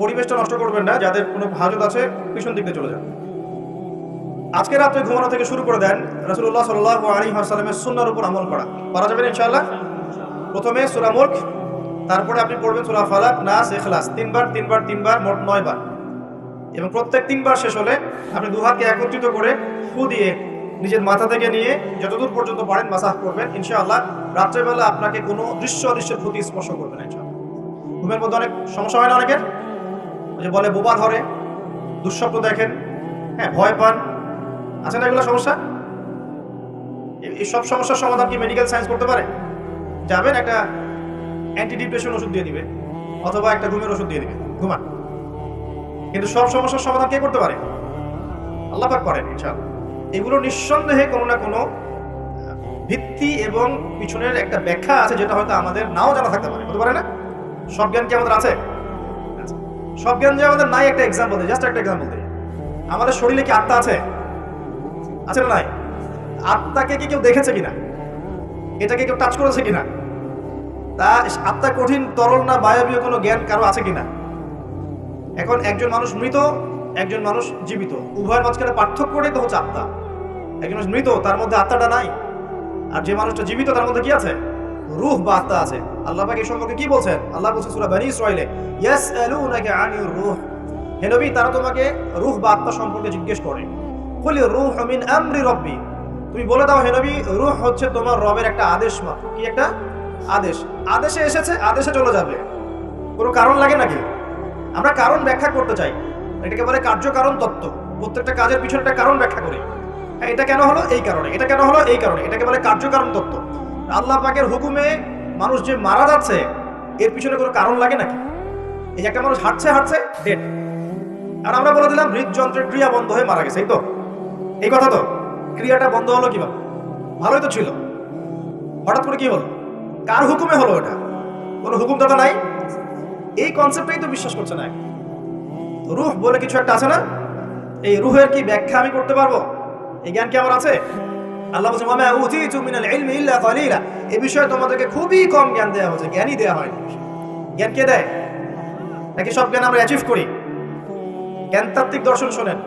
পরিবেশটা নষ্ট করবেন না, যাদের কোনো হাজত আছে, পিছন দিকে চলে যান। আজকে রাত্রে ঘুমানো থেকে শুরু করে দেন রসুল্লাহ সাল্লাহ আলী হাসালামের সুন্নার উপর আমল করা। পারা যাবে না ইনশাআল্লাহ? প্রথমে সুরা মুল্ক, তারপরে আপনি পড়বেন সুরা ফালাক, নাস এখলাস তিনবার তিনবার তিনবার, মোট নয় বার এবং প্রত্যেক তিনবার শেষ হলে আপনি দুহাতকে একত্রিত করে ফু দিয়ে নিজের মাথা থেকে নিয়ে যতদূর পর্যন্ত পারেন মাসাজ করবেন। ইনশাআল্লাহ রাত্রেবেলা আপনাকে কোনো দৃশ্য অদৃশ্যের প্রতি স্পর্শ করবে না ইনশাআল্লাহ। ঘুমের মধ্যে অনেক সমস্যা হয় না অনেকের? যে বলে বোবা ধরে, দুঃস্বপ্ন দেখেন হ্যাঁ ভয় পান। আছে না এগুলো সমস্যা? এই সব সমস্যার সমাধান কি মেডিকেল সায়েন্স করতে পারে? যাবেন, একটা অ্যান্টি ডিপ্রেশন ওষুধ দিয়ে দিবে, অথবা একটা ঘুমের ওষুধ দিয়ে দিবে। ঘুমান। কিন্তু সব সমস্যার সমাধান কে করতে পারে? আল্লাপাক করেন, ইনশাআল্লাহ। এগুলো নিঃসন্দেহে কোনো না কোনো ভিত্তি এবং পিছনের একটা ব্যাখ্যা আছে, যেটা হয়তো আমাদের নাও জানা থাকতে পারে। হতে পারে না? সব জ্ঞান কি আমাদের আছে। সব জ্ঞান যে আমাদের নাই একটা এক্সাম্পল দিই জাস্ট একটা এক্সাম্পল দিই আমাদের শরীরে কি আত্মা আছে? আছে না নাই? আত্মাকে কি কেউ দেখেছে কিনা? এটাকে কেউ টাচ করেছে কিনা? তা আত্মা কঠিন, তরল না বায়বীয় কোনো জ্ঞান কারও আছে কিনা? এখন একজন মানুষ মৃত, একজন মানুষ জীবিত। উভয়ের মাঝখানে পার্থক্যটাই তো হচ্ছে আত্মা। একজন মানুষ মৃত, তার মধ্যে আত্মাটা নাই। আর যে মানুষটা জীবিত, তার মধ্যে কি আছে? রূহ বা আত্মা আছে। আল্লাহ পাক এই সম্পর্কে কি বলছেন? আল্লাহ বলছেন সূরা বানী ইসরাইলে ইয়াসআলুনাকা আনির রূহ। হে নবী, তারা তোমাকে রুহ বা আত্মা সম্পর্কে জিজ্ঞেস করে। কুল রুহ মিন আমরি রব্বি। তুমি বলে দাও, হে নবী, রূহ হচ্ছে তোমার রবের একটা আদেশ মাত্র কি একটা? আদেশ। আদেশে এসেছে, আদেশে চলে যাবে। কোনো কারণ লাগে নাকি? আমরা কারণ ব্যাখ্যা করতে চাই। এটাকে বলে কার্যকারণ তত্ত্ব। প্রত্যেকটা কাজের পিছনে একটা কারণ ব্যাখ্যা করি। হ্যাঁ এটা কেন হলো? এই কারণে। এটা কেন হলো? এই কারণে। এটাকে বলে কার্যকারণ তত্ত্ব। আল্লাহ পাকের হুকুমে মানুষ যে মারা যাচ্ছে, এর পিছনে কোনো কারণ লাগে নাকি? এই একটা মানুষ হাঁটছে হাঁটছে ডেট আর আমরা বলে দিলাম, হৃদযন্ত্রের ক্রিয়া বন্ধ হয়ে মারা গেছে, এই তো? এই কথা তো? ক্রিয়াটা বন্ধ হলো কীভাবে? ভালোই তো ছিল। হঠাৎ করে কি হলো? কার হুকুমে হলো এটা? কোনো হুকুমদাতা নাই? এই কনসেপ্টটাই তো বিশ্বাস করছে না। রুহ বলে কিছু একটা আছে না? এই রুহের কি ব্যাখ্যা আমি করতে পারব? এই জ্ঞান কি আমার আছে? আল্লাহ বলছে মামা উতিতু মিনাল ইলমি ইল্লা কালিলা। এই বিষয়ে তোমাদেরকে খুবই কম জ্ঞান দেওয়া হয়েছে, জ্ঞানই দেওয়া হয়নি। জ্ঞান কে দেয়? নাকি সব জ্ঞান আমরা অ্যাচিভ করি? জ্ঞানতাত্ত্বিক দর্শন শোনেন।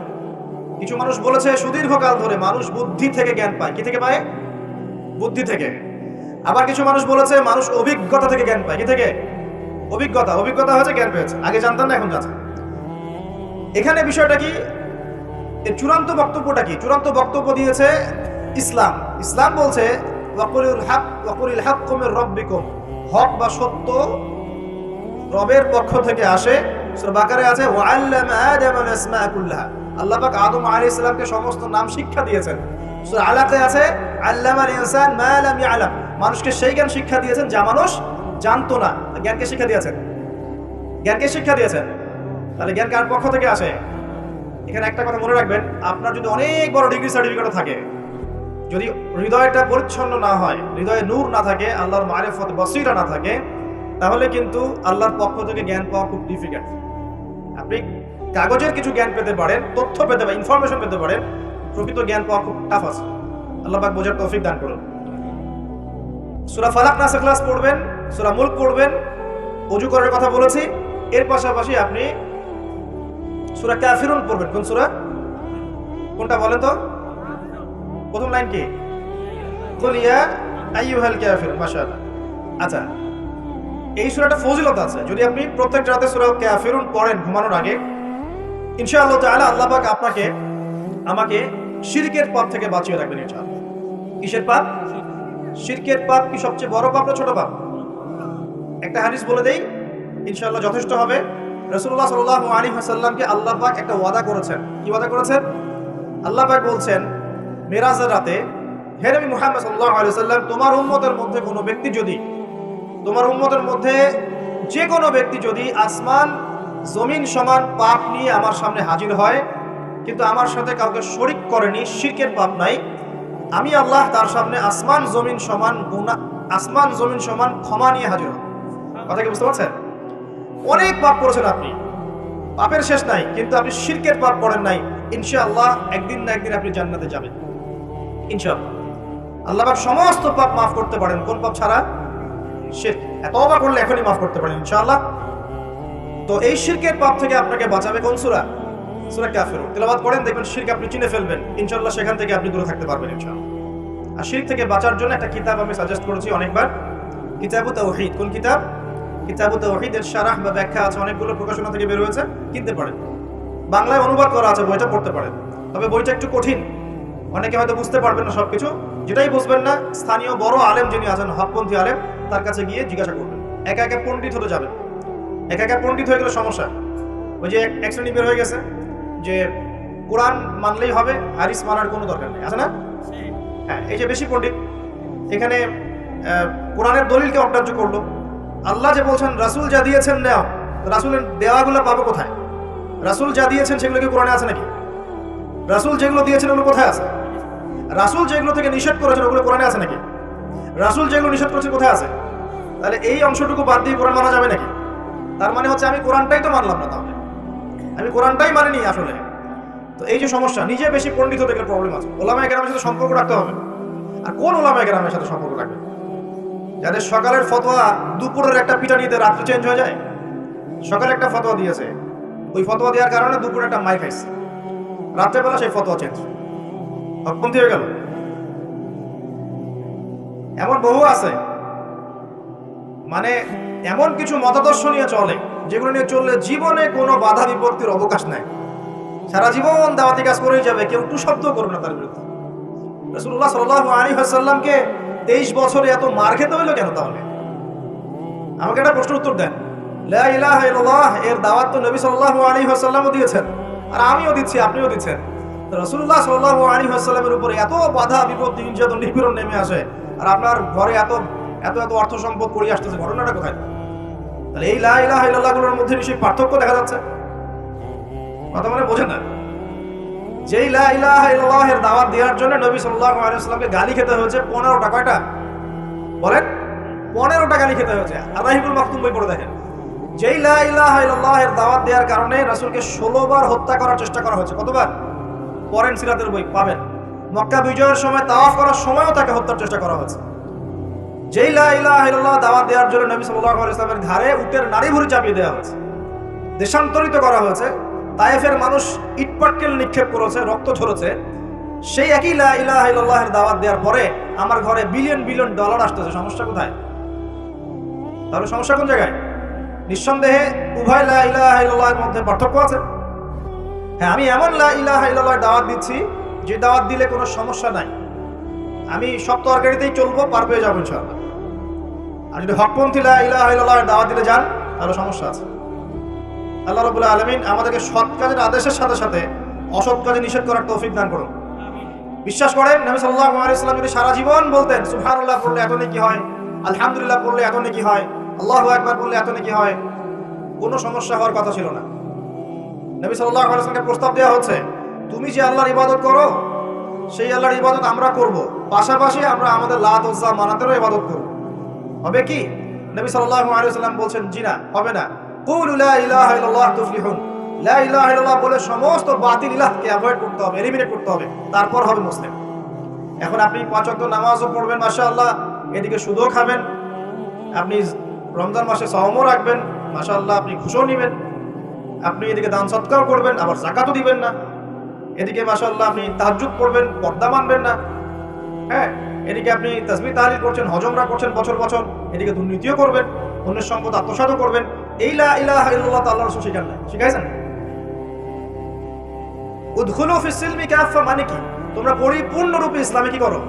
কিছু মানুষ বলেছে, সুদীর্ঘকাল ধরে মানুষ বুদ্ধি থেকে জ্ঞান পায়। কি থেকে পায়? বুদ্ধি থেকে। আবার কিছু মানুষ বলেছে, মানুষ অভিজ্ঞতা থেকে জ্ঞান পায়। কি থেকে? অভিজ্ঞতা। অভিজ্ঞতা হয়েছে, জ্ঞান পেয়েছে। আগে জানতাম না, এখন জানছে এখানে বিষয়টা কি? এর চূড়ান্ত বক্তব্যটা কি? চূড়ান্ত বক্তব্য দিয়েছে ইসলাম। ইসলাম বলছে হক বা সত্য রবের পক্ষ থেকে আসে। বাকারে আছে আল আল্লাহ আদম আলাইহিস সালামকে সমস্ত নাম শিক্ষা দিয়েছেন। আলাকে আছে, আল্লামাল ইনসান মানুষকে সেই জ্ঞান শিক্ষা দিয়েছেন যা মানুষ জানতো না। জ্ঞানকে শিক্ষা দিয়েছেন। জ্ঞানকে শিক্ষা দিয়েছেন। তাহলে জ্ঞান কার পক্ষ থেকে আসে? এখানে একটা কথা মনে রাখবেন, আপনার যদি অনেক বড় ডিগ্রি সার্টিফিকেট থাকে যদি হৃদয়টা পরিচ্ছন্ন না হয়, হৃদয়ে নূর না থাকে, আল্লাহর মারেফত, বসিরা না থাকে, তাহলে কিন্তু আল্লাহর পক্ষ থেকে জ্ঞান পাওয়া খুব ডিফিকাল্ট আপনি কাগজের কিছু জ্ঞান পেতে পারেন, তথ্য পেতে পারেন ইনফরমেশন পেতে পারেন, প্রকৃত জ্ঞান পাওয়া খুব টাফ আছে। আল্লাহ পাক বোঝার তৌফিক দান করুন। সুরা ফালাক নাসে ক্লাস পড়বেন, সুরা মুল্ক পড়বেন, অজু করার কথা বলেছি, এর পাশাপাশি আপনি সুরা কাফিরুন পড়বেন, কোন সুরা? কোনটা বলেন তো? প্রথম লাইন কি? কুলিয়া আইয়ুহাল কাফিরুন মাশাআল্লাহ। আচ্ছা এই সূরাটা ফজিলত আছে। যদি আপনি প্রত্যেক রাতে সূরা কাফিরুন পড়েন ঘুমানোর আগে, ইনশাআল্লাহ তাআলা আল্লাহ পাক আপনাকে, আমাকে শিরকের পাপ থেকে বাঁচিয়ে রাখবেন, ইনশাআল্লাহ। কিসের পাপ? শিরকের পাপ কি সবচেয়ে বড় পাপ না ছোট পাপ? একটা হাদিস বলে দেই, ইনশাআল্লাহ যথেষ্ট হবে। রাসূলুল্লাহ সাল্লাল্লাহু আলাইহি ওয়াসাল্লামকে আল্লাহ পাক একটা ওয়াদা করেছেন। কি ওয়াদা করেছেন? আল্লাহ পাক বলছেন মেরাজের রাতে হে মুহাম্মদ সাল্লাল্লাহু আলাইহি ওয়াসাল্লাম, তোমার উম্মতের মধ্যে কোনো ব্যক্তি যদি, তোমার উম্মতের মধ্যে যে কোনো ব্যক্তি যদি আসমান, জমিন সমান পাপ নিয়ে আমার সামনে হাজির হয়, কিন্তু আমার সাথে কাউকে শরিক করেনি, শিরকের পাপ নাই, আমি আল্লাহ তার সামনে আসমান, জমিন সমান গুণা আসমান, জমিন সমান ক্ষমা নিয়ে হাজির হব। কথা কি বুঝতে পারছেন? অনেক পাপ করেছেন আপনি। পাপের শেষ নাই, কিন্তু আপনি শিরকের পাপ করেন নাই। ইনশাআল্লাহ একদিন না একদিন আপনি জান্নাতে যাবেন। ইনশাআল্লাহ। আল্লাহ সমস্ত পাপ মাফ করতে পারেন। কোন পাপ ছাড়া? শিরক। তওবা করলে এখনই মাফ করতে পারেন ইনশাআল্লাহ। তো এই শিরকের পাপ থেকে আপনাকে বাঁচাবে কোন সুরা? সূরা কাফির। তেলাওয়াত করেন দেখবেন শিরক আপনি চিনে ফেলবেন। ইনশাআল্লাহ সেখান থেকে আপনি দূরে থাকতে পারবেন ইনশাআল্লাহ। আর শিরক থেকে বাঁচার জন্য একটা কিতাব আমি সাজেস্ট করেছি অনেকবার। কিতাবু তাওহীদ। কোন কিতাব? কিতাবু তাওহীদের শারাহ বা ব্যাখ্যা আছে, অনেকগুলো প্রকাশনা থেকে বের হয়েছে। কিনতে পারেন। বাংলায় অনুবাদ করা আছে, বইটা পড়তে পারেন। তবে বইটা একটু কঠিন। অনেকে হয়তো বুঝতে পারবেন না সবকিছু। যেটাই বুঝবেন না, স্থানীয় বড় আলেম যিনি আছেন, হকপন্থী আলেম, তার কাছে গিয়ে জিজ্ঞাসা করবেন। একা একা পণ্ডিত হতে যাবেন। একা একা পণ্ডিত হয়ে গেলে সমস্যা। ওই যে এক- শ্রেণি বের হয়ে গেছে যে কোরআন মানলেই হবে হারিস মানার কোনো দরকার নেই। আছে না? হ্যাঁ এই যে বেশি পণ্ডিত। এখানে কোরআনের দলিলকে অগ্রাহ্য করল। আল্লাহ যে বলছেন, রাসূল যা দিয়েছেন নেও। রাসূলের দেওয়াগুলো পাবো কোথায়? রাসূল যা দিয়েছেন, সেগুলো কি কোরআনে আছে নাকি? রাসূল যেগুলো দিয়েছেন, ওগুলো কোথায় আছে? রাসূল যেগুলো থেকে নিষেধ করেছেন, ওগুলো কোরআনে আছে নাকি? রাসূল যেগুলো নিষেধ করেছেন কোথায় আছে? তাহলে এই অংশটুকু বাদ দিয়ে কোরআন মানা যাবে নাকি? তার মানে হচ্ছে আমি কোরআনটাই তো মানলাম না তাহলে। আমি কোরআনটাই মানিনি আসলে। তো এই যে সমস্যা, নিজে বেশি পণ্ডিত হতে গেলে প্রবলেম আছে। ওলামা একরামের সাথে সম্পর্ক রাখতে হবে। আর কোন ওলামা একরামের সাথে সম্পর্ক রাখবে? যাদের সকালের ফতোয়া দুপুরের একটা পিটানিতে রাত্রে চেঞ্জ হয়ে যায়? সকালে একটা ফতোয়া দিয়েছে। ওই ফতোয়া দেওয়ার কারণে দুপুরে একটা মাই খাইছে রাত্রেবেলা সেই ফতোয়া চেঞ্জ হকপন্থী হয়ে গেল? এমন বহু আছে। মানে এমন কিছু মতাদর্শ নিয়ে চলে, যেগুলো নিয়ে চললে জীবনে কোনো বাধা বিপত্তির অবকাশ নাই। সারা জীবন দাওয়াতি কাজ করেই যাবে, কেউ টু শব্দ করবে না তার বিরুদ্ধে। রসুল্লাহ সাল্লাহ আলী হাসাল্লামকে তেইশ বছরে এত মার খেতে হইল কেন তাহলে? আমাকে একটা প্রশ্ন উত্তর দেন। লা ইলাহা ইল্লাল্লাহ, এর দাওয়াত তো নবী সাল্লাল্লাহু আলাইহি ওয়াসাল্লামও দিয়েছেন, আর আমিও দিচ্ছি, আপনিও দিচ্ছেন। তো রাসূলুল্লাহ সাল্লাল্লাহু আলাইহি ওয়াসাল্লামের উপরে এত বাধা, বিপত্তি নির্যাতন নিপীড়ন নেমে আসে আর আপনার ঘরে এত এত এত অর্থ সম্পদ পড়ে আসতেছে, ঘটনাটা কোথায়? তাহলে এই লা ইলাহা ইল্লাল্লাহগুলোর মধ্যে নিশ্চয়ই পার্থক্য দেখা যাচ্ছে। কথা মানে বোঝেন না? যেই লা ইলাহা ইল্লাল্লাহের দাওয়াত দেওয়ার জন্য নবী সাল্লাল্লাহু আলাইহি ওয়াসাল্লামকে গালি খেতে হয়েছে 15টা কয়টা? বলেন 15টা গালি খেতে হয়েছে। আদাহিবুল মাকতুম বই পড়ে দেখেন। যেই লা ইলাহা ইল্লাল্লাহের দাওয়াত দেওয়ার কারণে রাসূলকে 16 বার হত্যা করার চেষ্টা করা হয়েছে। কতবার? পরেন সিরাতের বই পাবেন। মক্কা বিজয়ের সময় তাওয়াফ করার সময়ও তাকে হত্যার চেষ্টা করা হয়েছে। যেই লা ইলাহা ইল্লাল্লাহ দাওয়াত দেওয়ার জন্য নবী আলাইহি ওয়াসাল্লামের ঘাড়ে উটের নারী ভুঁড়ি চাপিয়ে দেওয়া হয়েছে। দেশান্তরিত করা হয়েছে। তায়েফের মানুষ ইটপাটকেল নিক্ষেপ করেছে, রক্ত ঝরেছে। সেই একই লা ইলাহা ইল্লাল্লাহের দাওয়াত দেওয়ার পরে আমার ঘরে বিলিয়ন বিলিয়ন ডলার আসতেছে। সমস্যা কোথায়? তাহলে সমস্যা কোন জায়গায়? নিঃসন্দেহে উভয় লা ইলাহা ইল্লাল্লাহের মধ্যে পার্থক্য আছে। হ্যাঁ আমি এমন ইলাহা ইল্লাল্লাহর দাওয়াত দিচ্ছি যে দাওয়াত দিলে কোনো সমস্যা নাই। আমি সব তরকারিতেই চলবো, পার পেয়ে যাব ইনশাআল্লাহ। আর যদি হকপন্থী লা ইলাহা ইল্লাল্লাহর দাওয়াত দিলে যান, তাহলে সমস্যা আছে। আল্লাহ রাব্বুল আলামিন আমাদেরকে সৎ কাজের আদেশের সাথে সাথে অসৎ কাজে নিষেধ করার তৌফিক দান করুন। বিশ্বাস করেন, নবী সাল্লাল্লাহু আলাইহি যদি সারা জীবন বলতেন, সুবহানাল্লাহ পড়লে এত নেকি হয়, আলহামদুলিল্লাহ পড়লে এত নেকি হয়, আল্লাহু আকবার পড়লে এত নাকি হয়, কোনো সমস্যা হওয়ার কথা ছিল না। নবী সাল্লাল্লাহু আলাইহি প্রস্তাব দেওয়া হচ্ছে, তুমি যে আল্লাহর ইবাদত করো, সেই আল্লাহর ইবাদত আমরা করব। পাশাপাশি আমরা আমাদের লাত মানাতেরও ইবাদত করব। হবে কি? নবী সাল্লাল্লাহু আলাইহি বলছেন, জি না, হবে না। কুলু লা ইলাহা ইল্লাল্লাহ তুফলিহুন। বলে সমস্ত বাতিল ইলাহকে করতে হবে এলিমিনেট করতে হবে। তারপর হবে মুসলিম। এখন আপনি পাঁচ নামাজও পড়বেন, মাশাআল্লাহ। এদিকে সুদও খাবেন। আপনি রমজান মাসে সওমও রাখবেন, মাশাআল্লাহ। আপনি ঘুষও নেবেন। আপনি এদিকে দান সৎকার করবেন, আবার জাকাতও দিবেন না। এদিকে মাশাআল্লাহ আপনি তাহাজ্জুদ পড়বেন পর্দা মানবেন না। হ্যাঁ এদিকে আপনি তাসবিহ তাহলিল করছেন, হজমরা করছেন বছর বছর, এদিকে দুর্নীতিও করবেন, অন্যের সম্পদ আত্মসাতও করবেন। এই লা ইলাহা আল্লাহর রাসূল শিখান না শিখাইছেন? উদখুলু ফিস সিলমি কাফা মানে কি? তোমরা পরিপূর্ণরূপে ইসলামে কি করো?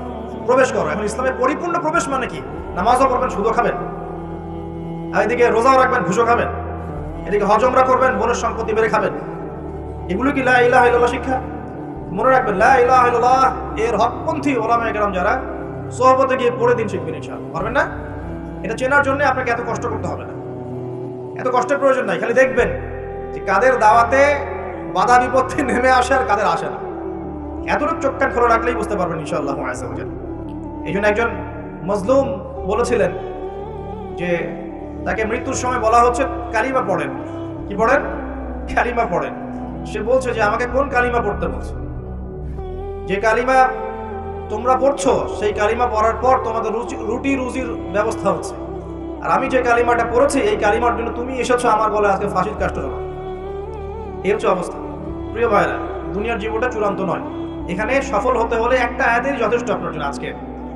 প্রবেশ করো। এখন ইসলামের পরিপূর্ণ প্রবেশ মানে কি? নামাজও পড়বেন, সুদও খাবেন। আর এদিকে রোজাও রাখবেন, ঘুষও খাবেন। এদিকে হজমরা করবেন বোনের সম্পত্তি বেড়ে খাবেন। এগুলো কি লা ইলাহা শিক্ষা? মনে রাখবেন, লা ইলাহা ইল্লাল্লাহ এর হকপন্থী ওলামায়ে কেরাম যারা, সোহবতে গিয়ে পড়ে দিন শিখবেন ইনশাআল্লাহ। পারবেন না? এটা চেনার জন্য আপনাকে এত কষ্ট করতে হবে না। এত কষ্টের প্রয়োজন নাই, খালি দেখবেন যে কাদের দাওয়াতে বাধা বিপত্তি নেমে আসে আর কাদের আসে না। এতটুকু চোখ কান খোলা রাখলেই বুঝতে পারবেন ইনশাআল্লাহ এই জন্য একজন মজলুম বলেছিলেন যে তাকে মৃত্যুর সময় বলা হচ্ছে কালিমা পড়েন। কি পড়েন? কালিমা পড়েন। সে বলছে যে, আমাকে কোন কালিমা পড়তে বলছে? যে কালিমা তোমরা পড়ছো, সেই কালিমা পড়ার পর তোমাদের রুচি, রুটি রুজির ব্যবস্থা হচ্ছে। আর আমি যে কালিমাটা পড়েছি, এই কালিমার জন্য তুমি এসেছ আমার বলে আজকে ফাঁসির কাষ্ট জমা। এই হচ্ছে অবস্থা। প্রিয় ভাইরা, দুনিয়ার জীবনটা চূড়ান্ত নয়। এখানে সফল হতে হলে একটা আয়াতেই যথেষ্ট আপনার আজকে।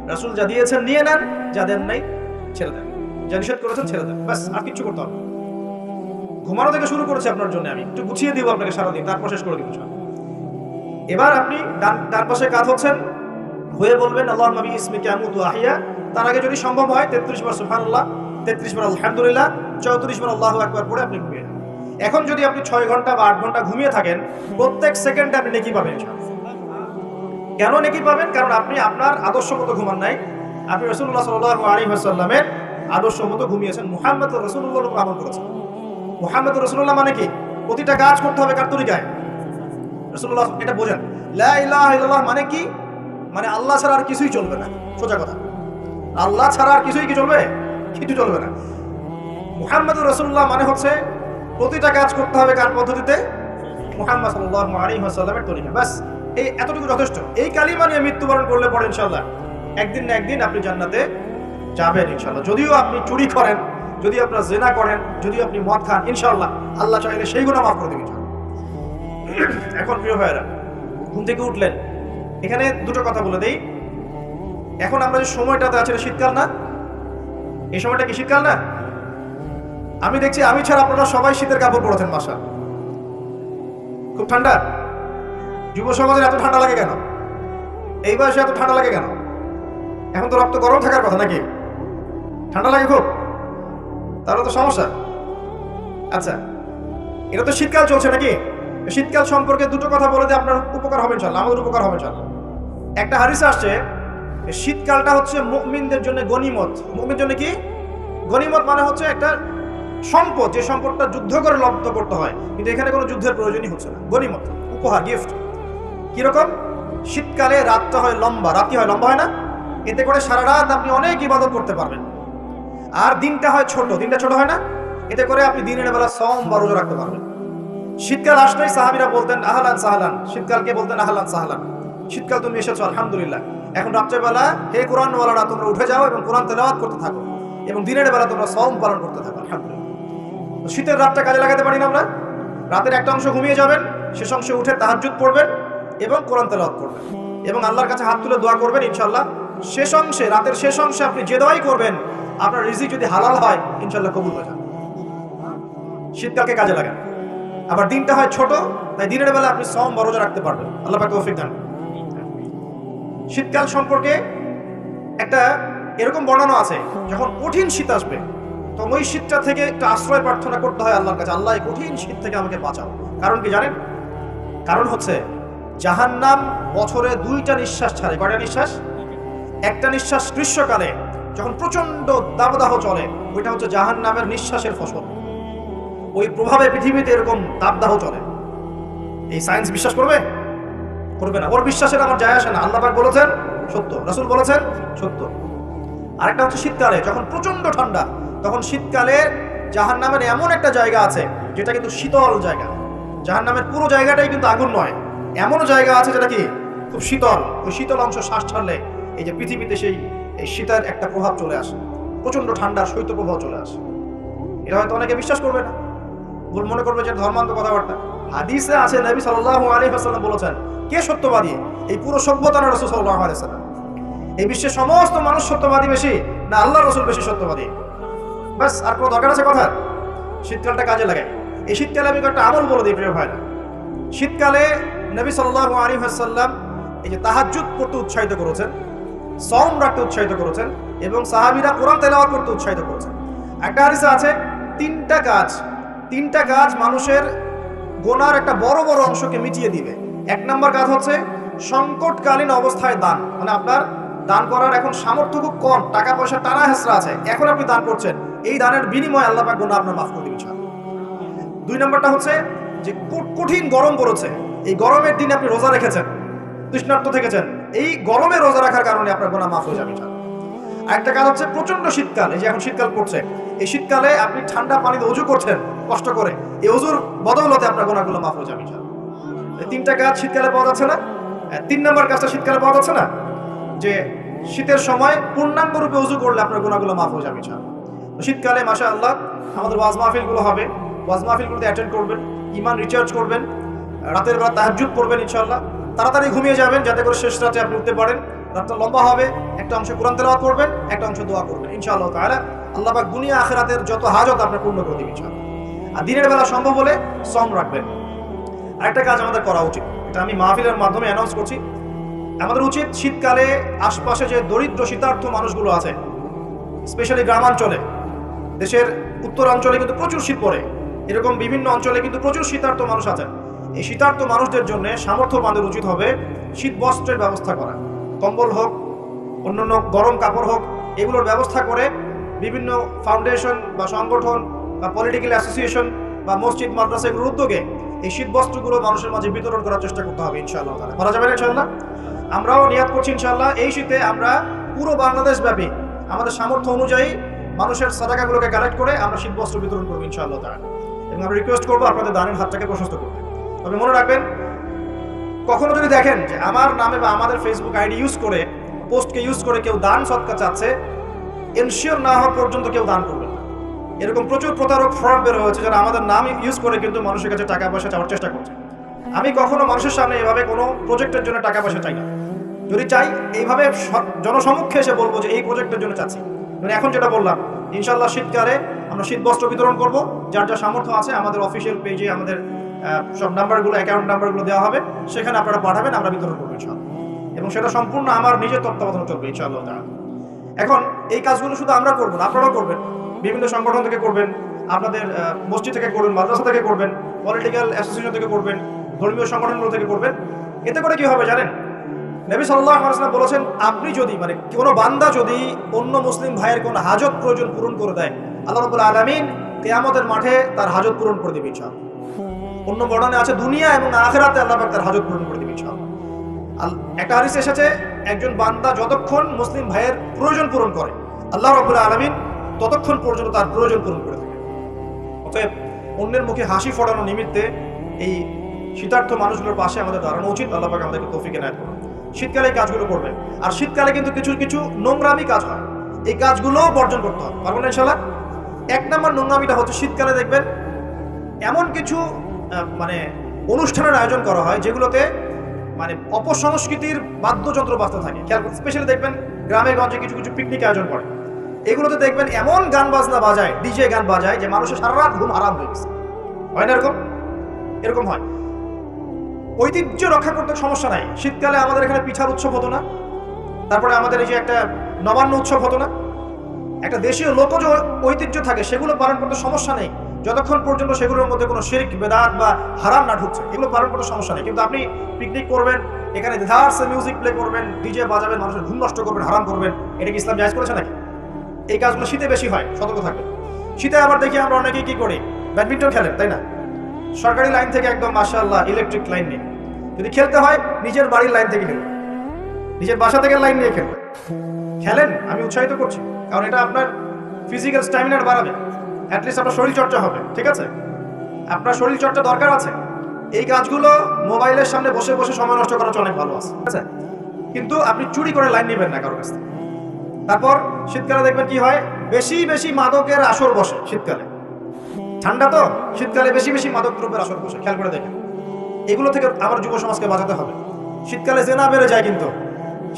রাসুল যা দিয়েছেন, নিয়ে নেন, যা দেন নাই, ছেড়ে দেন। যা নিষেধ করেছেন, ছেড়ে দেন। ব্যাস, আর কিচ্ছু করতে হবে ঘুমানো থেকে শুরু করেছি আপনার জন্য আমি। একটু গুছিয়ে দিব আপনাকে সারাদিন, তারপর শেষ করে দিব এবার আপনি ডান পাশে কাজ হচ্ছেন, হয়ে বলবেন আল্লাহ নবী ইসমিকে আমুতু আহিয়া তার আগে যদি সম্ভব হয়, তেত্রিশ বার সুবহানাল্লাহ, তেত্রিশ বার আলহামদুলিল্লাহ, চৌত্রিশ বার আল্লাহু আকবার পরে আপনি ঘুমিয়ে এখন যদি আপনি ছয় ঘণ্টা বা আট ঘণ্টা ঘুমিয়ে থাকেন, প্রত্যেক সেকেন্ডে আপনি নেকি পাবেন কেন নেকি পাবেন? কারণ আপনি আপনার আদর্শ মতো ঘুমান নাই। আপনি রসুল্লাহ সাল্লাহ আলী সাল্লামের আদর্শ মতো ঘুমিয়েছেন। মুহাম্মদ রসুল্লাহ উপর আমল করেছেন মুহাম্মদ রসুল্লাহ মানে কি? প্রতিটা কাজ করতে হবে কার তরিকায়? রসুল্লাহ এটা বোঝেন। লা মানে কি? মানে আল্লাহ ছাড়া আর কিছুই চলবে না। সোজা কথা। আল্লাহ ছাড়া আর কিছুই কি চলবে? কিছু চলবে না। মুহাম্মদ রসুল্লাহ মানে হচ্ছে প্রতিটা কাজ করতে হবে কার পদ্ধতিতে? মুহাম্মদ সাল্লাহ আলী সাল্লামের তরিকা ব্যাস, এই এতটুকু যথেষ্ট। এই কালিমা নিয়ে মৃত্যুবরণ করলে পরে ইনশাল্লাহ একদিন না একদিন আপনি জান্নাতে যাবেন ইনশাল্লাহ যদিও আপনি চুরি করেন, যদি আপনার জেনা করেন, যদি আপনি মদ খান ইনশাল্লাহ আল্লাহ চাইলে সেই গুণা মাফ করে দেবেন। এখন প্রিয় ভাইয়েরা, ঘুম থেকে উঠলেন। এখানে দুটো কথা বলে দেই। এখন আমরা যে সময়টাতে আছে শীতকাল না? এই সময়টা কি শীতকাল না? আমি দেখছি, আমি ছাড়া আপনারা সবাই শীতের কাপড় পরেছেন মাসা খুব ঠান্ডা? যুব সমাজের এত ঠান্ডা লাগে কেন? এই বয়সে এত ঠান্ডা লাগে কেন? এখন তো রক্ত গরম থাকার কথা নাকি? ঠান্ডা লাগে খুব। তাহলে তো সমস্যা। আচ্ছা এটা তো শীতকাল চলছে নাকি? শীতকাল সম্পর্কে দুটো কথা বলে দিয়ে আপনার উপকার হবে ইনশাল্লাহ আমাদের উপকার হবে ইনশাল্লাহ একটা হারিস আসছে শীতকালটা হচ্ছে মুমিনদের জন্য গনিমত মুমিনের জন্য কি? গনিমত মানে হচ্ছে একটা সম্পদ, যে সম্পদটা যুদ্ধ করে লব্ধ করতে হয়। কিন্তু এখানে কোনো যুদ্ধের প্রয়োজনই হচ্ছে না। গনিমত উপহার গিফট কীরকম? শীতকালে রাতটা হয় লম্বা রাতি হয় লম্বা হয় না। এতে করে সারা রাত আপনি অনেক ইবাদত করতে পারবেন। আর দিনটা হয় ছোট। দিনটা ছোট হয় না? এতে করে আপনি দিনের বেলা সম বা রোজা রাখতে পারবেন। শীতকাল আসলেই সাহাবিরা বলতেন, আহলান সাহলান। শীতকালকে বলতেন? আহলান সাহলান। শীতকাল তুমি এসেছ, আলহামদুলিল্লাহ। এখন রাত্রেবেলা হে কোরআন ওয়ালারা তোমরা উঠে যাও এবং কোরআন তেলাওয়াত করতে থাকো। এবং দিনের বেলা তোমরা সম পালন করতে থাকো, আলহামদুলিল্লাহ। শীতের রাতটা কাজে লাগাতে পারি না আমরা? রাতের একটা অংশ ঘুমিয়ে যাবেন, শেষ অংশে উঠে তাহাজ্জুদ পড়বেন এবং কোরআন তেলাওয়াত করবেন। এবং আল্লাহর কাছে হাত তুলে দোয়া করবেন ইনশাল্লাহ শেষ অংশে, রাতের শেষ অংশে আপনি যে দোয়াই করবেন আপনার রিজিক যদি হালাল হয় ইনশাল্লাহ কবুল হয়ে যাবে। শীতকালকে কাজে লাগান আবার দিনটা হয় ছোট, তাই দিনের বেলা আপনি সম বড় রাখতে পারবেন। আল্লাহ পাকে তৌফিক দান শীতকাল সম্পর্কে একটা এরকম বর্ণনা আছে, যখন কঠিন শীত আসবে, তখন ওই শীতটা থেকে একটা আশ্রয় প্রার্থনা করতে হয় আল্লাহর কাছে, আল্লাহ, এই কঠিন শীত থেকে আমাকে বাঁচাও। কারণ কি জানেন? কারণ হচ্ছে, জাহান্নাম বছরে দুইটা নিঃশ্বাস ছাড়ে। কয়টা নিঃশ্বাস? একটা নিঃশ্বাস গ্রীষ্মকালে যখন প্রচণ্ড দাবদাহ চলে, ওইটা হচ্ছে জাহান্নামের নিঃশ্বাসের ফসল। ওই প্রভাবে পৃথিবীতে এরকম দাবদাহ চলে। এই সায়েন্স বিশ্বাস করবে? করবে না। ওর বিশ্বাসের আমার যায় আসে না। আল্লাপাক বলেছেন, সত্য। রাসূল বলেছেন, সত্য। আরেকটা হচ্ছে শীতকালে, যখন প্রচণ্ড ঠান্ডা, তখন শীতকালে জাহান্নামের এমন একটা জায়গা আছে, যেটা কিন্তু শীতল জায়গা। জাহান্নামের পুরো জায়গাটাই কিন্তু আগুন নয়। এমনও জায়গা আছে যেটা কি? খুব শীতল। ওই শীতল অংশ শ্বাস ছাড়লে এই যে পৃথিবীতে সেই এই শীতের একটা প্রভাব চলে আসে। প্রচণ্ড ঠান্ডার শৈত্য প্রভাব চলে আসে। এটা হয়তো অনেকে বিশ্বাস করবে না। ভুল মনে করবে যে ধর্মান্ত কথাবার্তা। হাদিসে আছে, নবী সাল্লাহ আলাইহি ওয়াসাল্লাম বলেছেন, কে সত্যবাদী? এই পুরো সভ্যতা না রাসূল সাল্লাল্লাহু আলাইহি ওয়াসাল্লাম। এই বিশ্বের সমস্ত মানুষ সত্যবাদী বেশি না আল্লাহ রসুল বেশি সত্যবাদী? ব্যাস, আর কোনো দরকার আছে কথা শীতকালটা কাজে লাগে এই শীতকালে আমি একটা আমল বলে দিই, প্রিয় ভাইরা। শীতকালে নবী সাল্লাহ আলাইহি হাসাল্লাম এই যে তাহাজ্জুদ পড়তে উৎসাহিত করেছেন। সম রাখতে উৎসাহিত করেছেন এবং সাহাবিরা কোরআন তেলাওয়াত করতে উৎসাহিত করেছেন। একটা হাদিসে আছে, তিনটা কাজ তিনটা কাজ মানুষের গোনার একটা বড় বড় অংশকে মিটিয়ে দিবে। এক নম্বর কাজ হচ্ছে সংকটকালীন অবস্থায় দান। মানে আপনার দান করার এখন সামর্থ্য খুব কম, টাকা পয়সা টানা হেসরা আছে। এখন আপনি দান করছেন, এই দানের বিনিময়ে আল্লাহ পাক গোনা আপনার মাফ করে দিবেন দুই নম্বরটা হচ্ছে যে কঠিন গরম পড়েছে। এই গরমের দিনে আপনি রোজা রেখেছেন তৃষ্ণার্থ থেকেছেন। এই গরমে রোজা রাখার কারণে আপনার গোনা মাফ হয়ে যাবে। আরেকটা কাজ হচ্ছে প্রচণ্ড শীতকাল, এই যে এখন শীতকাল পড়ছে, এই শীতকালে আপনি ঠান্ডা পানিতে অজু করছেন, কষ্ট করে, এই অজুর বদৌলতে আপনার গোনাগুলো মাফ হয়ে যাবে তিনটা কাজ শীতকালে পাওয়া যাচ্ছে না তিন নম্বর কাজটা শীতকালে পাওয়া যাচ্ছে না, যে শীতের সময় পূর্ণাঙ্গ রূপে উজু করলে আপনার গুণাগুলো মাফ হয়ে যাবে শীতকালে মাসা আল্লাহ আমাদের ওয়াজ মাহফিলগুলো হবে, ওয়াজ মাহফিল মাহফিলগুলোতে অ্যাটেন্ড করবেন ইমান রিচার্জ করবেন, রাতের বেলা তাহাজুদ করবেন ইনশাল্লাহ তাড়াতাড়ি ঘুমিয়ে যাবেন, যাতে করে শেষ রাতে আপনি উঠতে পারেন। রাতটা লম্বা হবে, একটা অংশ কোরআন তেলাওয়াত করবেন, একটা অংশ দোয়া করবেন, ইনশাআল্লাহ তাআলা। আল্লাহ পাক দুনিয়া আখিরাতের যত হাজত আপনার পূর্ণ করে দিবেন আর দিনের বেলা সম্ভব হলে সম রাখবেন। আরেকটা কাজ আমাদের করা উচিত, এটা আমি মাহফিলের মাধ্যমে অ্যানাউন্স করছি। আমাদের উচিত শীতকালে আশপাশে যে দরিদ্র শীতার্থ মানুষগুলো আছে স্পেশালি গ্রামাঞ্চলে, দেশের উত্তরাঞ্চলে কিন্তু প্রচুর শীত পড়ে। এরকম বিভিন্ন অঞ্চলে কিন্তু প্রচুর শীতার্থ মানুষ আছেন এই শীতার্থ মানুষদের জন্য সামর্থ্যবানদের উচিত হবে শীত বস্ত্রের ব্যবস্থা করা। কম্বল হোক, অন্যান্য গরম কাপড় হোক, এগুলোর ব্যবস্থা করে বিভিন্ন ফাউন্ডেশন বা সংগঠন বা পলিটিক্যাল অ্যাসোসিয়েশন বা মসজিদ, মাদ্রাসা এগুলোর উদ্যোগে এই শীত বস্ত্রগুলো মানুষের মাঝে বিতরণ করার চেষ্টা করতে হবে ইনশাআল্লাহ তাআলা। করা যাবে না ইনশাআল্লাহ? আমরাও নিয়াত করছি ইনশাআল্লাহ। এই শীতে আমরা পুরো বাংলাদেশ ব্যাপী আমাদের সামর্থ্য অনুযায়ী মানুষের সাদাকাগুলোকে কালেক্ট করে আমরা শীত বস্ত্র বিতরণ করব ইনশাআল্লাহ তাআলা। এবং আমরা রিকোয়েস্ট করব আপনাদের দানের হাতটাকে প্রশস্ত করতে। তবে মনে রাখবেন, কখনো যদি দেখেন যে আমার নামে বা আমাদের ফেসবুক আইডি ইউজ করে পোস্টকে ইউজ করে কেউ দান সৎকা চাচ্ছে এনশিওর না হওয়া পর্যন্ত কেউ দান করবে না। এরকম প্রচুর প্রতারক ফ্রড বের হয়েছে যারা আমাদের নাম ইউজ করে কিন্তু মানুষের কাছে টাকা পয়সা চাওয়ার চেষ্টা করছে। আমি কখনো মানুষের সামনে এভাবে কোনো প্রজেক্টের জন্য টাকা পয়সা চাই না। যদি চাই, এইভাবে জনসমক্ষে এসে বলব যে এই প্রজেক্টের জন্য চাচ্ছি। মানে এখন যেটা বললাম ইনশাল্লাহ শীতকালে আমরা শীত বস্ত্র বিতরণ করব, যার যা সামর্থ্য আছে আমাদের অফিসিয়াল পেজে আমাদের সব নাম্বারগুলো অ্যাকাউন্ট নাম্বারগুলো দেওয়া হবে। সেখানে আপনারা পাঠাবেন, আমরা বিতরণ করব এবং সেটা সম্পূর্ণ আমার নিজের তত্ত্বাবধানে চলবে ইনশাআল্লাহ তাআলা। এখন, এই কাজগুলো শুধু আমরা করব না, আপনারাও করবেন। বিভিন্ন সংগঠন থেকে করবেন, আপনাদের মসজিদ থেকে করবেন, মাদ্রাসা থেকে করবেন পলিটিক্যাল অ্যাসোসিয়েশন থেকে করবেন, ধর্মীয় সংগঠনগুলো থেকে করবেন। এতে করে কি হবে জানেন? নবী সাল্লাল্লাহু আলাইহি ওয়াসাল্লাম বলেছেন, আপনি যদি মানে কোনো বান্দা যদি অন্য মুসলিম ভাইয়ের কোনো হাজত প্রয়োজন পূরণ করে দেয়, আল্লাহ রাব্বুল আলামিন কিয়ামতের মাঠে তার হাজত পূরণ করে দিবে ইনশাআল্লাহ। অন্য বর্ণনে আছে দুনিয়া এবং আখেরাতে আল্লাহ পাক তার হাজত পূরণ করে দিবে, ইনশাআল্লাহ। আল- একটা হাদিস এসেছে, একজন বান্দা যতক্ষণ মুসলিম ভাইয়ের প্রয়োজন পূরণ করে, আল্লাহ রাব্বুল আলামিন ততক্ষণ পর্যন্ত তার প্রয়োজন পূরণ করে থাকে অতএব অন্যের মুখে হাসি ফোটানো নিমিত্তে এই শীতার্থ মানুষগুলোর পাশে আমাদের দাঁড়ানো উচিত, আল্লাহ পাক আমাদেরকে তৌফিক এনায়েত করুন। শীতকালে এই কাজগুলো করবেন। আর শীতকালে কিন্তু কিছু কিছু নোংরামি কাজ হয়। এই কাজগুলোও বর্জন করতে হবে। পারবেন না ইনশাল্লাহ এক নম্বর নোংরামিটা হচ্ছে, শীতকালে দেখবেন এমন কিছু মানে অনুষ্ঠানের আয়োজন করা হয়, যেগুলোতে মানে অপসংস্কৃতির বাদ্যযন্ত্র বাজতে থাকে। খেয়াল স্পেশালি দেখবেন গ্রামে গঞ্জে কিছু কিছু পিকনিক আয়োজন করে। এগুলোতে দেখবেন এমন গান বাজনা বাজায় ডিজে গান বাজায়, যে মানুষের সারা রাত ঘুম আরাম হয়ে গেছে। হয় না এরকম? এরকম হয়। ঐতিহ্য রক্ষা করতে সমস্যা নাই। শীতকালে আমাদের এখানে পিঠার উৎসব হতো না। তারপরে আমাদের এই যে একটা নবান্ন উৎসব হতো না। একটা দেশীয় লোকজ ঐতিহ্য থাকে, সেগুলো পালন করতে সমস্যা নেই। যতক্ষণ পর্যন্ত সেগুলোর মধ্যে কোনো শিরিক, বেদাত বা হারাম না ঢুকছে, এগুলো পালন করতে সমস্যা নেই। কিন্তু আপনি পিকনিক করবেন, এখানে ধারসে মিউজিক প্লে করবেন ডিজে বাজাবেন, মানুষের ঘুম নষ্ট করবেন, হারাম করবেন, এটা কি ইসলাম জায়জ করেছে নাকি? এই কাজগুলো শীতে বেশি হয়, সতর্ক থাকবেন। শীতে আবার দেখি আমরা অনেকেই কি করি, ব্যাডমিন্টন খেলেন, তাই না? সরকারি লাইন থেকে একদম মাশাআল্লাহ ইলেকট্রিক লাইন নেই যদি খেলতে হয়, নিজের বাড়ির লাইন থেকে খেলবেন। নিজের বাসা থেকে লাইন নিয়ে খেলবেন। খেলেন, আমি উৎসাহিত করছি। কারণ এটা আপনার ফিজিক্যাল স্ট্যামিনার বাড়াবে। অ্যাটলিস্ট আপনার শরীর চর্চা হবে, ঠিক আছে? আপনার শরীর চর্চা দরকার আছে? এই কাজগুলো মোবাইলের সামনে বসে বসে সময় নষ্ট করা অনেক ভালো আছে, ঠিক আছে? কিন্তু আপনি চুরি করে লাইন নেবেন না কারোর কাছ থেকে। তারপর শীতকালে দেখবেন কি হয়? বেশি বেশি মাদকের আসর বসে শীতকালে। ঠান্ডা তো? শীতকালে বেশি বেশি মাদক দ্রব্যের আসর বসে, খেয়াল করে দেখেন। এগুলো থেকে আমার যুব সমাজকে বাঁচাতে হবে। শীতকালে জেনা বেড়ে যায় কিন্তু।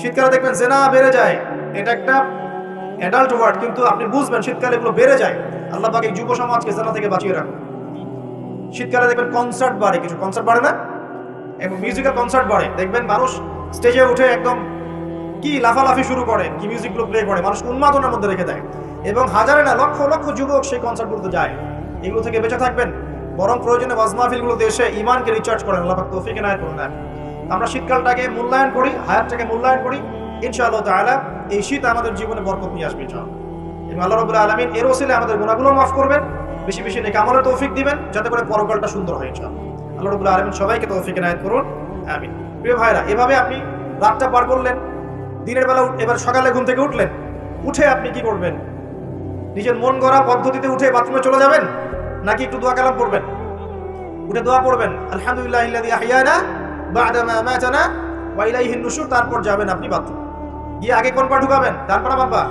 শীতকালে দেখবেন জেনা বেড়ে যায়। এটা একটা অ্যাডাল্ট ওয়ার্ড কিন্তু আপনি বুঝবেন শীতকালে এগুলো বেড়ে যায়। আল্লাহ পাক যুব সমাজকে জেনা থেকে বাঁচিয়ে রাখুন। শীতকালে দেখবেন কনসার্ট বাড়ে, কিছু কনসার্ট বাড়ে না? এবং মিউজিক্যাল কনসার্ট বাড়ে। দেখবেন মানুষ স্টেজে উঠে একদম কি লাফালাফি শুরু করে, কি মিউজিকগুলো প্লে করে, মানুষ উন্মাদনার মধ্যে রেখে দেয়। এবং হাজারে না, লক্ষ লক্ষ যুবক সেই কনসার্টগুলোতে যায়। এগুলো থেকে বেঁচে থাকবেন। বরং প্রয়োজনে ওয়াজ মাহফিলগুলোতে এসে ইমানকে রিচার্জ করেন। আল্লাহ তৌফিক এনায়েত করুন। আমরা শীতকালটাকে মূল্যায়ন করি, হায়াতটাকে মূল্যায়ন করি। ইনশাআল্লাহ তাআলা এই শীত আমাদের জীবনে বরকত নিয়ে আসবে, ইনশাআল্লাহ। এবং আল্লাহ রাব্বুল আলামিন এর ওসিলে আমাদের গুনাহগুলো মাফ করবেন। বেশি বেশি নেক আমলের তৌফিক দিবেন, যাতে করে পরকালটা সুন্দর হয় ইনশাআল্লাহ। আল্লাহ রাব্বুল আলামিন সবাইকে তৌফিক এনায়েত করুন। আমিন। প্রিয় ভাইরা, এভাবে আপনি রাতটা পার করলেন, দিনের বেলা এবার সকালে ঘুম থেকে উঠলেন, উঠে আপনি কি করবেন? নিজের মন গড়া পদ্ধতিতে উঠে বাথরুমে চলে যাবেন, নাকি একটু দোয়া কালাম পড়বেন উঠে দোয়া পড়বেন, আলহামদুলিল্লাহ ইল্লাযী আহইয়ানা বা'দা মা আমাতানা ওয়া ইলাইহিন নুশুর তারপর যাবেন আপনি বাথরুম। গিয়ে আগে কোন পা ঢুকাবেন? বাম পা?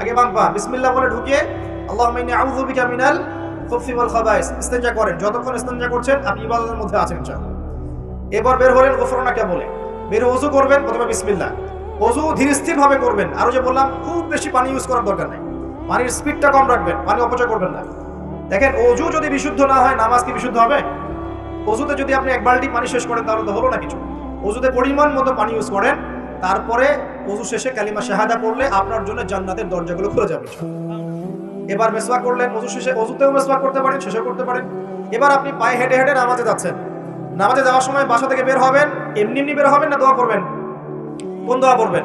আগে বাম পা, বিসমিল্লাহ বলে ঢুকিয়ে, আল্লাহুম্মা ইন্নী আউযু বিকা মিনাল ওয়াল খাবাইস, ইস্তেনজা করেন। যতক্ষণ ইস্তেনজা করছেন, আপনি ইবাদতের মধ্যে আছেন, ইনশাআল্লাহ। এবার বের হলেন গোফরনাকে বলে বের ওযু করবেন, প্রথমে বিসমিল্লাহ। ওযু ধীর স্থির ভাবে করবেন। আরও যে বললাম, খুব বেশি পানি ইউজ করার দরকার নেই। পানির স্পিডটা কম রাখবেন, পানি অপচয় করবেন না। দেখেন, অজু যদি বিশুদ্ধ না হয়, নামাজ কি বিশুদ্ধ হবে? অজুতে যদি আপনি এক বালতি পানি শেষ করেন, তাহলে তো হলো না কিছু। অজুতে পরিমাণ মতো পানি ইউজ করেন, তারপরে অজু শেষে কালিমা শাহাদা পড়লে আপনার জন্য জান্নাতের দরজাগুলো খুলে যাবে। এবার মেসওয়াক করলেন, অজু শেষে অজুতেও মেসওয়াক করতে পারেন, শেষেও করতে পারেন। এবার আপনি পায়ে হেঁটে হেঁটে নামাজে যাচ্ছেন। নামাজে যাওয়ার সময় বাসা থেকে বের হবেন, এমনি এমনি বের হবেন না দোয়া করবেন? কোন দোয়া করবেন?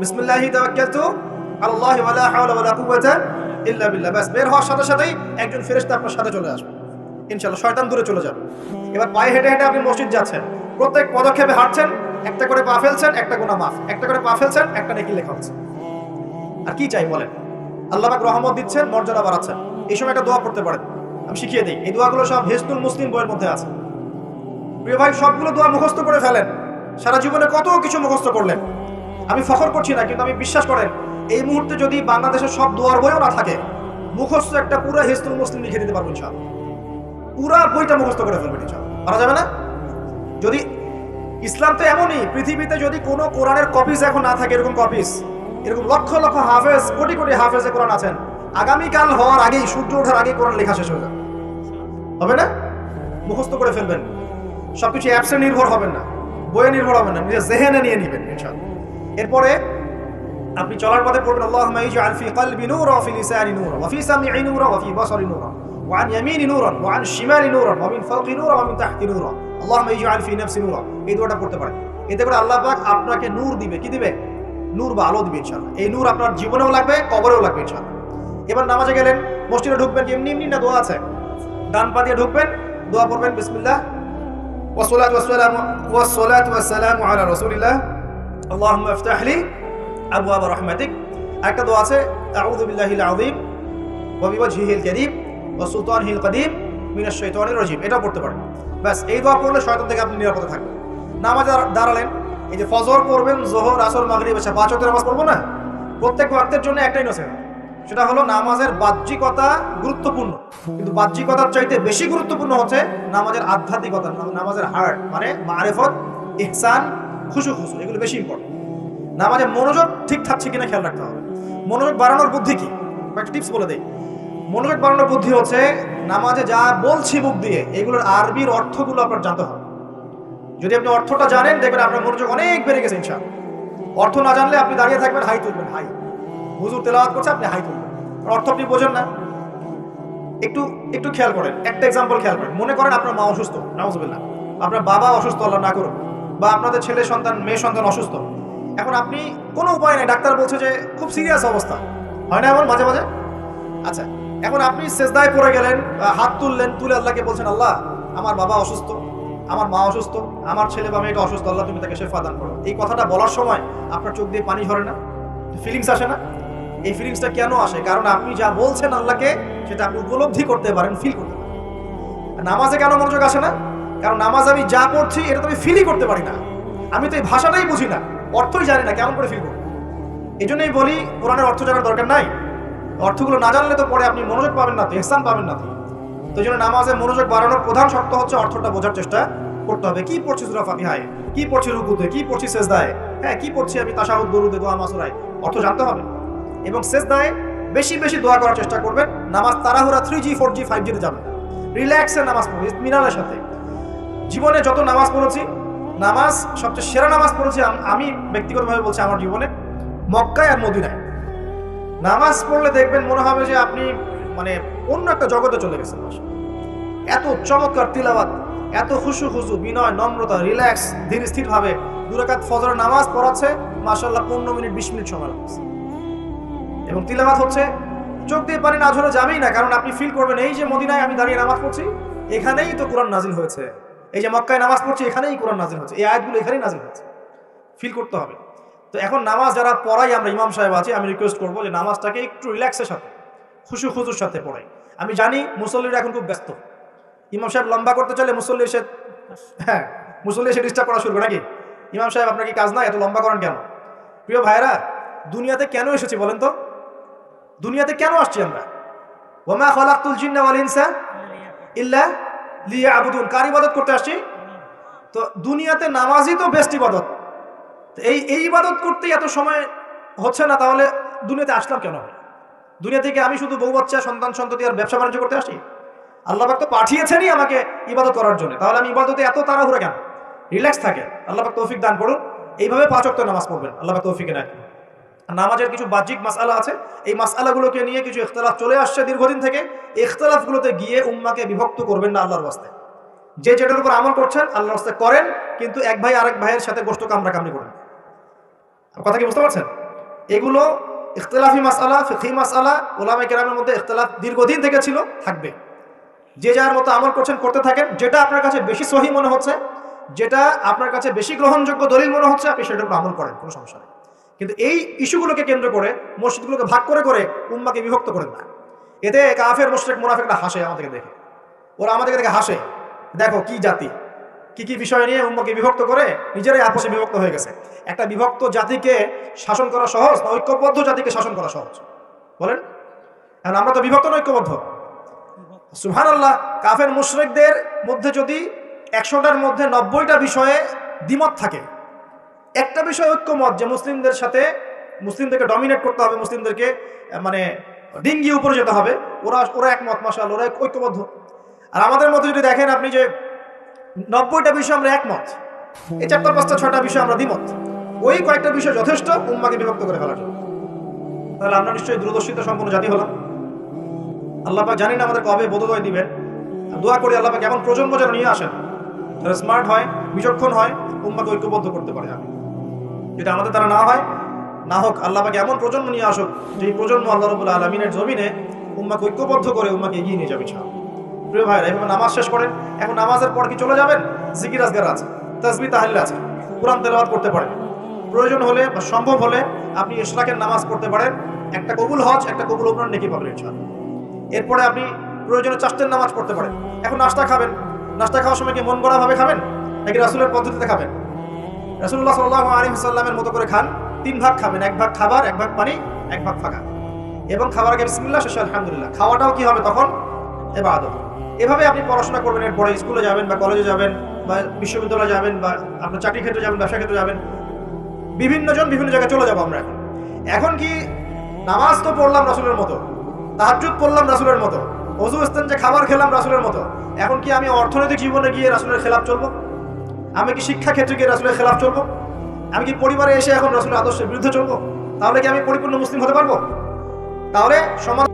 বিসমিল্লাহি তাওয়াক্কালতু আলাল্লাহি ওয়ালা হাওলা ওয়ালা কুওয়াতা ইল্লা বিল্লাহ। বাস বের হওয়ার সাথে সাথেই একজন ফেরেশতা আপনার সাথে চলে আসবে। ইনশাআল্লাহ, শয়তান দূরে চলে যাবে। এবার পায়ে হেঁটে হেঁটে আপনি মসজিদ যাচ্ছেন। প্রত্যেক পদক্ষেপে হাঁটছেন একটা করে পা ফেলছেন, একটা গুনাহ মাফ। একটা করে পা ফেলছেন, একটা নেকি লেখা হচ্ছে। আর কি চাই বলেন? আল্লাহ পাক রহমত দিচ্ছেন, মর্যাদা বাড়াচ্ছেন। এই সময় একটা দোয়া করতে পারেন। আমি শিখিয়ে দিই, এই দোয়াগুলো সব হেস্তুল মুসলিম বইয়ের মধ্যে আছে। প্রিয় ভাই, সবগুলো দোয়া মুখস্থ করে ফেলেন। সারা জীবনে কত কিছু মুখস্থ করলেন। আমি ফখর করছি না, কিন্তু আমি বিশ্বাস করেন, এই মুহূর্তে যদি বাংলাদেশের সব দোয়ার বইও না থাকে, মুখস্থ একটা পুরো হিস্তুল মুসলিম লিখে দিতে পারব ইনশাআল্লাহ। পুরা বইটা মুখস্থ করে ফেলবেন ইনশাআল্লাহ। পারা যাবে না? যদি ইসলাম তো এমনই, পৃথিবীতে যদি কোনো কোরআনের কপিস এখন না থাকে, এরকম কপিস এরকম লক্ষ লক্ষ হাফেজ, কোটি কোটি হাফেজে কোরআন আছেন, আগামীকাল হওয়ার আগেই, সূর্য ওঠার আগেই কোরআন লেখা শেষ হয়ে যাবে। হবে না? মুখস্থ করে ফেলবেন। সবকিছু অ্যাপসে নির্ভর হবেন না, বইয়ে নির্ভর হবেন না, নিজের জেহেনে নিয়ে নেবেন, ইনশাআল্লাহ। এরপরে আপনি চলার পথে পড়বেন, আল্লাহুম্মা ইজআল ফি কলবি নূরা ওয়া ফি লিসানি নূরা ওয়া ফি সামঈ নূরা ওয়া ফি বাসারি নূরা ওয়া আন ইয়ামিনি নূরা ওয়া আন শিমালি নূরা ওয়া মিন ফাওকি নূরা ওয়া মিন তাহতি নূরা আল্লাহুম্মা ইজআল ফি নাফসি নূরা এই দোয়াটা পড়তে পারেন এতে করে আল্লাহ পাক আপনাকে নূর দিবে কি দিবে নূর বা আলো দিবে ইনশাআল্লাহ এই নূর আপনার জীবনেও লাগবে কবরেও লাগবে ইনশাআল্লাহ এবার নামাজে গেলেন মসজিদে ঢুকবেন এমনি এমনি না দোয়া আছে ডান পা দিয়ে ঢুকবেন দোয়া পড়বেন বিসমিল্লাহ والصلاة والسلام والصلاة والسلام على رسول الله اللهم افتح لي أبواب رحمتك একটা দোয়া আছে أعوذ بالله العظيم وبوجهه الكريم وسلطانه القديم من الشيطان الرجيم এটা পড়তে পারেন ব্যাস, এই দোয়া পড়লে শয়তান থেকে আপনি নিরাপদে থাকবেন। নামাজে দাঁড়ালেন, এই যে ফজর পড়বেন, জোহর, আসর, মাগরিব, এসে পাঁচ ওয়াক্তের নামাজ পড়ব না? প্রত্যেক ওয়াক্তের জন্য একটাই নসিহত। সেটা হলো নামাজের বাহ্যিকতা গুরুত্বপূর্ণ। কিন্তু বাহ্যিকতার চাইতে বেশি গুরুত্বপূর্ণ হচ্ছে নামাজের আধ্যাত্মিকতা নামাজের হার্ট মানে মারেফত, ইহসান, খুশু খুশু, এগুলো বেশি ইম্পর্টেন্ট নামাজের মনোযোগ ঠিক থাকছে কিনা খেয়াল রাখতে হবে। মনোযোগ বাড়ানোর বুদ্ধি কি? একটা টিপস বলে দেই। মনোযোগ বাড়ানোর বুদ্ধি হচ্ছে, নামাজে যা বলছি মুখ দিয়ে, এগুলোর আরবির অর্থগুলো আপনার জানতে হবে। যদি আপনি অর্থটা জানেন, দেখবেন আপনার মনোযোগ অনেক বেড়ে গেছে, ইনশাআল্লাহ। অর্থ না জানলে আপনি দাঁড়িয়ে থাকবেন, হাই তুলবেন, হাই। হুজুর তেলাওয়াত করছে, আপনি হাই তুলবেন। অর্থ আপনি বোঝেন না। একটু একটু খেয়াল করেন, একটা এক্সাম্পল খেয়াল করেন। মনে করেন আপনার মা অসুস্থ, নাউজুবিল্লাহ। আপনার বাবা অসুস্থ, আল্লাহ না করুন বা আপনাদের ছেলে সন্তান, মেয়ে সন্তান অসুস্থ। এখন আপনি কোনো উপায় নেই, ডাক্তার বলছে যে, খুব সিরিয়াস অবস্থা। হয় না এমন মাঝে মাঝে? আচ্ছা। এখন আপনি সেজদায় পড়ে গেলেন হাত তুললেন, তুলে আল্লাহকে বলছেন, আল্লাহ, আমার বাবা অসুস্থ, আমার মা অসুস্থ, আমার ছেলে বা মেয়েটা অসুস্থ, আল্লাহ, তুমি তাকে শেফা দান করো। এই কথাটা বলার সময় আপনার চোখ দিয়ে পানি ঝরে না? ফিলিংস আসে না? এই ফিলিংসটা কেন আসে? কারণ আপনি যা বলছেন আল্লাহকে, সেটা আপনি উপলব্ধি করতে পারেন ফিল করতে পারেন। নামাজে কেন মনোযোগ আসে না? কারণ নামাজ আমি যা পড়ছি, এটা তো আমি ফিলই করতে পারি না। আমি তো এই ভাষাটাই বুঝি না, অর্থই জানি না, কেমন করে ফিল করব? এই জন্যই বলি, কোরআনের অর্থ জানার দরকার নাই। অর্থগুলো না জানলে তো পরে আপনি মনোযোগ পাবেন না তো এহসান পাবেন না তো। তো জন্য নামাজে মনোযোগ বাড়ানোর প্রধান শর্ত হচ্ছে অর্থটা বোঝার চেষ্টা করতে হবে। কি পড়ছি সুরা ফাতিহায়? কি পড়ছি রুকুতে? কি পড়ছি সেজদায়? হ্যাঁ কি পড়ছি আমি তাশাহুদ, দরুদে, দোয়া, মাসুরায়? অর্থ জানতে হবে। এবং সেজদায় বেশি বেশি দোয়া করার চেষ্টা করবেন। নামাজ তাড়াহুড়া three G four G five জিতে যাবে রিল্যাক্সে নামাজ পড়বে মিনালের সাথে। জীবনে যত নামাজ পড়েছি, নামাজ সবচেয়ে সেরা নামাজ পড়েছি আমি ব্যক্তিগতভাবে বলছি আমার জীবনে, মক্কায় আর মদিনায়। নামাজ পড়লে দেখবেন মনে হবে যে আপনি মানে অন্য একটা জগতে চলে গেছেন এত চমৎকার তিলাবাত এত খুশু খুশু বিনয়, নম্রতা, রিল্যাক্স ধীর স্থির ভাবে দুরাকাত ফজরের নামাজ পড়াচ্ছে মাসাল্লাহ পনেরো মিনিট, বিশ মিনিট সময় লাগছে। এবং তিলাবাত হচ্ছে, চোখ দিয়ে পানি না ঝরে যাবেই না, কারণ আপনি ফিল করবেন, এই যে মদিনায় আমি দাঁড়িয়ে নামাজ পড়ছি, এখানেই তো কোরআন নাজিল হয়েছে। এই যে মক্কায় নামাজ পড়ছি, এখানেই কোরআন নাজিল হয়েছে। এই আয়াতগুলো এখানেই নাজিল হয়েছে। ফিল করতে হবে। তো এখন নামাজ যারা পড়াই, আমরা ইমাম সাহেব আছি, আমি রিকোয়েস্ট করব যে নামাজটাকে একটু রিল্যাক্সের সাথে, খুশু খুশুর সাথে পড়াই। আমি জানি মুসল্লিরা এখন খুব ব্যস্ত। ইমাম সাহেব লম্বা করতে চাইলে মুসল্লি এসে হ্যাঁ মুসল্লি এসে ডিস্টার্ব করা শুরু করে নাকি? ইমাম সাহেব, আপনার কি কাজ না এত লম্বা করেন কেন? প্রিয় ভাইরা দুনিয়াতে কেন এসেছি বলেন তো? দুনিয়াতে কেন আসছি আমরা? ওমা খলাকুল জিন্না ওয়াল ইনসা ইল্লা লিয়া আবুদুন কার ইবাদত করতে আসছি? তো দুনিয়াতে নামাজই তো বেস্ট ইবাদত। এই এই ইবাদত করতেই এত সময় হচ্ছে না, তাহলে দুনিয়াতে আসলাম কেন? দুনিয়া থেকে আমি শুধু বউ, বাচ্চা, সন্তান, সন্ততি আর ব্যবসা বাণিজ্য করতে আসি? আল্লাহ পাক তো পাঠিয়েছেনই আমাকে ইবাদত করার জন্য। তাহলে আমি ইবাদতে এত তাড়াহুড়া কেন? রিল্যাক্স থাকে আল্লাহ পাক তৌফিক দান করুন। এইভাবে পাঁচ অক্ট নামাজ পড়বেন। আল্লাহ পাক তৌফিকে রাখেন নামাজের কিছু বাহ্যিক মাসালা আছে। এই মাসালাগুলোকে নিয়ে কিছু ইখতলাফ চলে আসছে দীর্ঘদিন থেকে। ইখতলাফগুলোতে গিয়ে উম্মাকে বিভক্ত করবেন না আল্লাহর বাস্তে যে যেটার উপর আমল করছেন, আল্লাহর করেন, কিন্তু এক ভাই আরেক ভাইয়ের সাথে গোষ্ঠ কামড়া কামড়ি করেন। কথা কি বুঝতে পারছেন? এগুলো ইখতলাফি মাসালা ফিখি মাসালা ওলামে কেরামের মধ্যে ইখতলাফ দীর্ঘদিন থেকে ছিল, থাকবে। যে যার মতো আমল করছেন, করতে থাকেন, যেটা আপনার কাছে বেশি সহি মনে হচ্ছে, যেটা আপনার কাছে বেশি গ্রহণযোগ্য দলিল মনে হচ্ছে, আপনি সেটার উপর আমল করেন, কোনো সমস্যা নেই। কিন্তু এই ইস্যুগুলোকে কেন্দ্র করে, মসজিদগুলোকে ভাগ করে করে উম্মাকে বিভক্ত করেন না। এতে কাফের, মুশরিক, মুনাফিকরা হাসে আমাদেরকে দেখে। ওরা আমাদেরকে দেখে হাসে। দেখো কি জাতি। কি কি বিষয় নিয়ে উম্মাকে বিভক্ত করে নিজেরাই আপসে বিভক্ত হয়ে গেছে। একটা বিভক্ত জাতিকে শাসন করা সহজ না ঐক্যবদ্ধ জাতিকে শাসন করা সহজ? বলেন। এখন আমরা তো বিভক্ত না ঐক্যবদ্ধ। সুহান আল্লাহ কাফের মুশরিকদের মধ্যে যদি একশোটার মধ্যে নব্বইটা বিষয়ে দ্বিমত থাকে, একটা বিষয় ঐক্যমত যে মুসলিমদের সাথে মুসলিমদেরকে ডমিনেট করতে হবে, মুসলিমদেরকে মানে ডিঙ্গি উপরে যেতে হবে, ওরা ওরা একমত মাসাল ওরা ঐক্যবদ্ধ। আর আমাদের মধ্যে যদি দেখেন আপনি যে নব্বইটা বিষয় আমরা একমত। এই চারটা পাঁচটা ছটা বিষয় আমরা দ্বিমত। ওই কয়েকটা বিষয় যথেষ্ট, উম্মাকে বিভক্ত করে ফেলার তাহলে আমরা নিশ্চয়ই দূরদর্শিতা সম্পন্ন জাতি হলাম। আল্লাহ পাক জানি না আমাদের কবে বোধোদয় দিবেন। দোয়া করি আল্লাহ পাক এমন প্রজন্ম যেন নিয়ে আসেন, যারা স্মার্ট হয়, বিচক্ষণ হয়, উম্মাকে ঐক্যবদ্ধ করতে পারে আমি যদি আমাদের তারা না হয়, না হোক, আল্লাহ পাকে এমন প্রজন্ম নিয়ে আসুক যে প্রজন্ম আল্লাহ রবুল আলমিনের জমিনে উম্মাকে ঐক্যবদ্ধ করে উম্মাকে এগিয়ে নিয়ে যাবে, ইনশাআল্লাহ। প্রিয় ভাইরা, এভাবে নামাজ শেষ করেন, এখন নামাজের পর কি চলে যাবেন? জিকির আজগার আছে তাসবি তাহলে আছে, কোরআন তেলাওয়াত করতে পারেন। প্রয়োজন হলে বা সম্ভব হলে আপনি ইশরাকের নামাজ পড়তে পারেন। একটা কবুল হজ, একটা কবুল উমরান নেকি পাবেন ইনশাআল্লাহ। এরপরে আপনি প্রয়োজনে চাষতের নামাজ পড়তে পারেন। এখন নাস্তা খাবেন, নাস্তা খাওয়ার সময় কি মন গড়া ভাবে খাবেন, নাকি রাসুলের পদ্ধতিতে খাবেন? রাসুল্লাহ সাল্লাহ আলিমসাল্লামের মতো করে খান, তিন ভাগ খাবেন, এক ভাগ খাবার, এক ভাগ পানি, এক ভাগ ফাঁকা। এবং খাবার আগে বিসমিল্লাহ, শেষে আলহামদুলিল্লাহ। খাওয়াটাও কি হবে তখন? এবার আদত এভাবে আপনি পড়াশোনা করবেন, এরপরে স্কুলে যাবেন বা কলেজে যাবেন বা বিশ্ববিদ্যালয়ে যাবেন বা আপনার চাকরি ক্ষেত্রে যাবেন, ব্যবসা ক্ষেত্রে যাবেন, বিভিন্ন জন বিভিন্ন জায়গায় চলে যাব আমরা এখন। এখন কি নামাজ তো পড়লাম রাসুলের মতো তাহাজুদ পড়লাম রাসুলের মতো, অজু ইস্তেন যে খাবার খেলাম রাসুলের মতো, এখন কি আমি অর্থনৈতিক জীবনে গিয়ে রাসুলের খেলাফ চলবো? আমি কি শিক্ষা ক্ষেত্রে গিয়ে রাসুলের খেলাফ চলবো? আমি কি পরিবারে এসে এখন রাসুলের আদর্শের বিরুদ্ধে চলবো? তাহলে কি আমি পরিপূর্ণ মুসলিম হতে পারব? তাহলে সমাজ